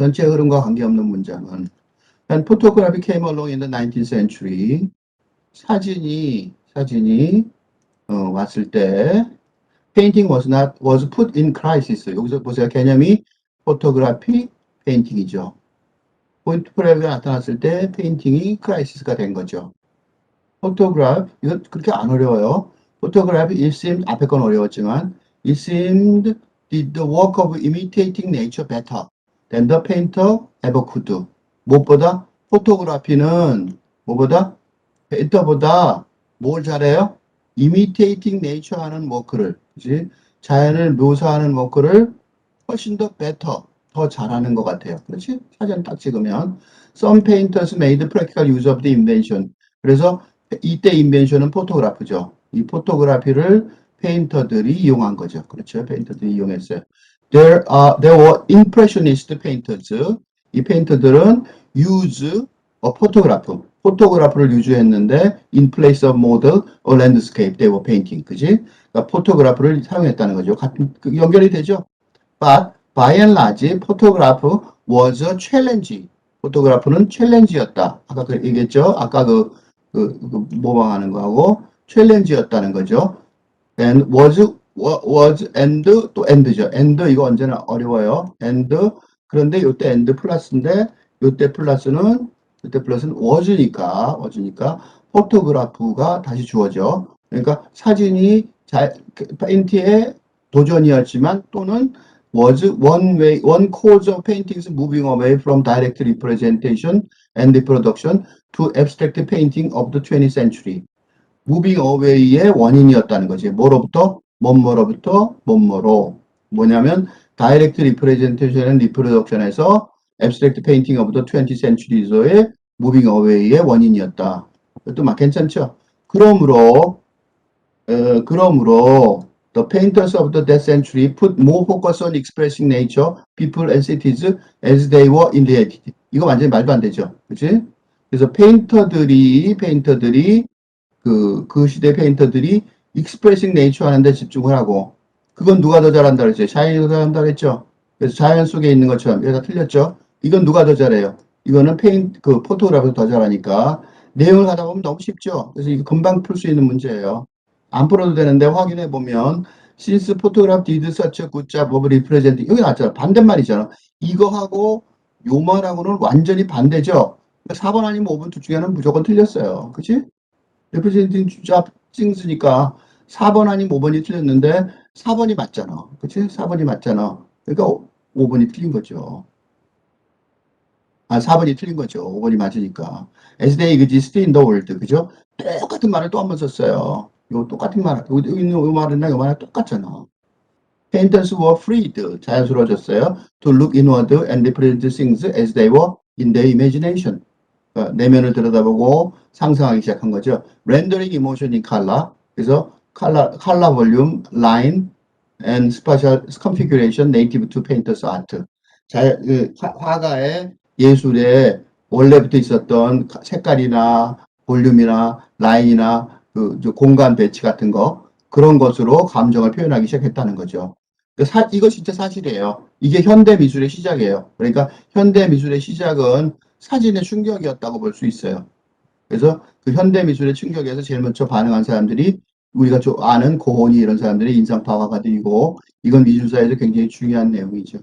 전체 흐름과 관계없는 문장은 And photography came along in the 19th century. 사진이 사진이 어, 왔을 때 painting was not was put in crisis. 여기서 보세요. 개념이 포토그래피, 페인팅이죠. 포토그래피가 나타났을 때 페인팅이 크라이시스가 된 거죠. 포토그래프 이거 그렇게 안 어려워요. 포토그래피 it seemed 앞에 건 어려웠지만 it seemed did the work of imitating nature better painter ever could. 무엇보다 포토그래피는 뭐보다 페인터보다 뭘 잘해요? imitating nature 하는 워크를 그지 자연을 묘사하는 워크를 훨씬 더 better 더 잘하는 것 같아요. 그렇지? 사진 딱 찍으면 some painters made practical use of the invention. 그래서 이때 인벤션은 포토그래프죠. 이 포토그래피를 페인터들이 이용한 거죠. 그렇죠? 페인터들이 이용했어요. There are there were impressionist painters. 이 페인터들은 use a photograph. 포토그래프를 유주했는데 in place of model or landscape they were painting. 그지? 그러니까 포토그래프를 사용했다는 거죠. 같은 그 연결이 되죠. But by and large, photograph was a challenge. 포토그래프는 챌린지였다. 아까 그 얘기했죠. 아까 그, 그, 그 모방하는 거하고 챌린지였다는 거죠. and was was and 또 and죠. and 이거 언제나 어려워요. and 그런데 요때 and 플러스인데 요때 플러스는 요때 플러스는 was니까 was니까 포토그래프가 다시 주어져. 그러니까 사진이 자, 페인트의 도전이었지만 또는 was one way, one cause of paintings moving away from direct representation and reproduction to abstract painting of the 20th century. moving away의 원인이었다는 거지. 뭐로부터? 뭐뭐로부터 뭐뭐로. 뭐냐면 representation and reproduction에서 abstract painting of the 20th century에서의 moving away의 원인이었다. 이것도 막 괜찮죠? 그러므로 어, 그러므로 the painters of the that century put more focus on expressing nature, people and cities as they were in reality. 이거 완전히 말도 안 되죠. 그치? 그래서 페인터들이, 페인터들이, 그, 그 시대 페인터들이 expressing nature 하는데 집중을 하고, 그건 누가 더 잘한다 그랬죠? 샤이니가 더 잘한다 그랬죠? 그래서 자연 속에 있는 것처럼, 얘가 틀렸죠? 이건 누가 더 잘해요? 이거는 페인, 그, 포토그래프가 더 잘하니까, 내용을 하다 보면 너무 쉽죠? 그래서 이거 금방 풀 수 있는 문제예요. 안 풀어도 되는데 확인해 보면 since photograph did such a good job of representing 여기 나왔잖아 반대말이잖아 이거하고 요 말하고는 완전히 반대죠 4번 아니면 5번 둘 중에 하나는 무조건 틀렸어요 그치? Representing job thing스니까 4번 아니면 5번이 틀렸는데 4번이 맞잖아 그치? 4번이 맞잖아 그러니까 5번이 틀린 거죠 아 4번이 틀린 거죠 5번이 맞으니까 as they exist in the world 그죠? 똑같은 말을 또 한 번 썼어요 요 똑같은 말, 여기 있는 요 말이나 요 말이랑 똑같잖아. Painters were freed, 자연스러워졌어요. To look inward and represent things as they were in their imagination. 어, 내면을 들여다보고 상상하기 시작한 거죠. Rendering emotion in color. 그래서 color, color volume, line, and spatial configuration native to painters art. 자, 그 화- 화가의 예술에 원래부터 있었던 색깔이나 볼륨이나 라인이나 그, 저 공간 배치 같은 거, 그런 것으로 감정을 표현하기 시작했다는 거죠. 그 사, 이거 진짜 사실이에요. 이게 현대 미술의 시작이에요. 그러니까 현대 미술의 시작은 사진의 충격이었다고 볼 수 있어요. 그래서 그 현대 미술의 충격에서 제일 먼저 반응한 사람들이 우리가 좀 아는 고혼이 이런 사람들이 인상파화가 되고 이건 미술사에서 굉장히 중요한 내용이죠.